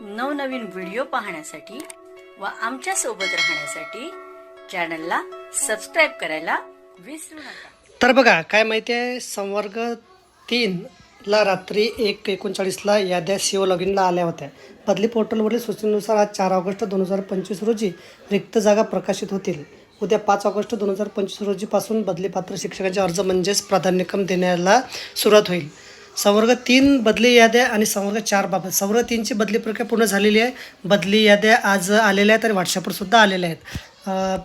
नवनवीन व्हिडिओ पाहण्यासाठी व आमच्यासोबत राहण्यासाठी चॅनलला सबस्क्राईब करायला विसरू नका. तर बघा काय माहिती आहे संवर्ग तीन ला रात्री एक एकोणचाळीसला याद्या सीव्हॉलॉग इनला आल्या होत्या. बदली पोर्टलवरील सूचनेनुसार आज चार ऑगस्ट दोन हजार पंचवीस रोजी रिक्त जागा प्रकाशित होतील. उद्या पाच ऑगस्ट दोन हजार पंचवीस रोजीपासून बदलीपात्र शिक्षकांचे अर्ज म्हणजेच प्राधान्यक्रम देण्याला सुरुवात होईल. संवर्ग तीन बदली याद्या आणि संवर्ग चार बाबत. संवर्ग तीनची बदली प्रक्रिया पूर्ण झालेली आहे. बदली याद्या आज आलेल्या आहेत आणि व्हॉट्सअपवर सुद्धा आलेल्या आहेत.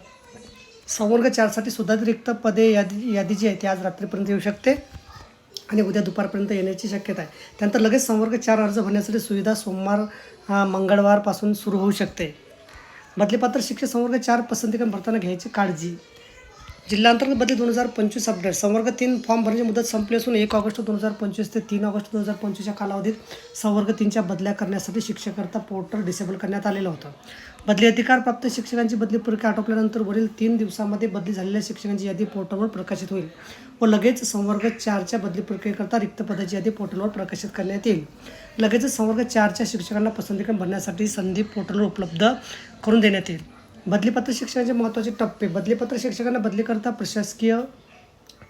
संवर्ग चारसाठी सुद्धा रिक्त पदे यादी यादी जी आहे ती आज रात्रीपर्यंत येऊ शकते आणि उद्या दुपारपर्यंत येण्याची शक्यता आहे. त्यानंतर लगेच संवर्ग चार अर्ज भरण्यासाठी सुविधा सोमवार मंगळवारपासून सुरू होऊ शकते. बदलीपात्र शिक्षक संवर्ग चार पसंतीक्रम भरताना घ्यायची काळजी. जिल्हांतर्गत बदली दोन हजार पंचवीस अपडेट. संवर्ग तीन फॉर्म भरण्याची मुदत संपली असून एक ऑगस्ट दोन हजार पंचवीस ते तीन ऑगस्ट दोन हजार पंचवीसच्या कालावधीत संवर्ग तीनच्या बदल्या करण्यासाठी शिक्षककरता पोर्टल डिसेबल करण्यात आलेलं होतं. बदली अधिकार प्राप्त शिक्षकांची बदली प्रक्रिया आटोपल्यानंतर वरील तीन दिवसामध्ये बदली झालेल्या शिक्षकांची यादी पोर्टलवर प्रकाशित होईल व लगेच संवर्ग चारच्या बदली प्रक्रियेकरता रिक्त पदाची यादी पोर्टलवर प्रकाशित करण्यात येईल. लगेचच संवर्ग चारच्या शिक्षकांना पसंतीक्रम भरण्यासाठी संधी पोर्टलवर उपलब्ध करून देण्यात येईल. बदलीपत्र शिक्षणाचे महत्त्वाचे टप्पे. बदलीपत्र शिक्षकांना बदलीकरता प्रशासकीय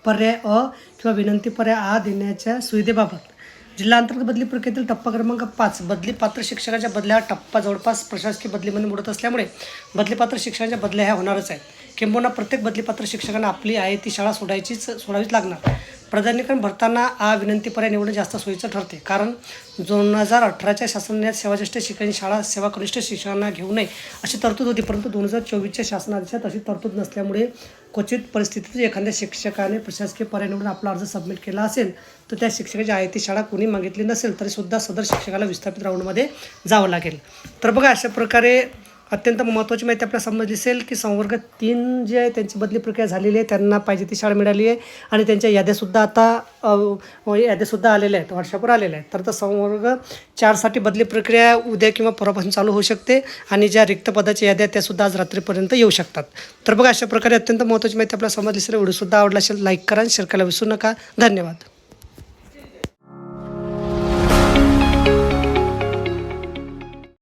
पर्याय अ किंवा विनंती पर्याय आ देण्याच्या सुविधेबाबत. जिल्हा अंतर्गत बदली प्रक्रियेतील टप्पा क्रमांक पाच बदलीपात्र शिक्षकाच्या बदल्या हा टप्पा जवळपास प्रशासकीय बदलीमध्ये मोडत असल्यामुळे बदलीपात्र शिक्षकांच्या बदल्या ह्या होणारच आहेत. किंबहुना प्रत्येक बदलीपात्र शिक्षकांना आपली आहे ती शाळा सोडायचीच सोडावीच लागणार. प्राधान्यक्रम भरताना आ विनंती पर्याय निवडणं जास्त सोयीचं ठरते. कारण दोन हजार अठराच्या शासनात सेवाज्येष्ठ शिक्षण शाळा सेवा कनिष्ठ शिक्षकांना घेऊ नये अशी तरतूद होती. परंतु दोन हजार चोवीसच्या शासनादेशात अशी तरतूद नसल्यामुळे क्वचित परिस्थितीत एखाद्या शिक्षकाने प्रशासकीय पर्याय निवडून आपला अर्ज सबमिट केला असेल तर त्या शिक्षकाची आहे ती शाळा कोणी मागितली नसेल तरीसुद्धा सदर शिक्षकाला विस्थापित राऊंडमध्ये जावं लागेल. तर बघा अशा प्रकारे अत्यंत महत्त्वाची माहिती आपल्याला समजली असेल की संवर्ग तीन जे आहे त्यांची बदली प्रक्रिया झालेली आहे. त्यांना पाहिजे ती शाळा मिळाली आहे. आणि त्यांच्या याद्यासुद्धा आता याद्यासुद्धा आलेल्या आहेत व्हॉट्सअपवर आलेल्या आहेत. तर आता संवर्ग चारसाठी बदली प्रक्रिया उद्या किंवा परवापासून चालू होऊ शकते आणि ज्या रिक्त पदाच्या याद्या आहेत त्यासुद्धा आज रात्रीपर्यंत येऊ शकतात. तर बघा अशा प्रकारे अत्यंत महत्त्वाची माहिती आपल्याला समजली असेल व्हिडिओसुद्धा आवडला असेल लाईक करा आणि शेअर करायला विसरू नका. धन्यवाद.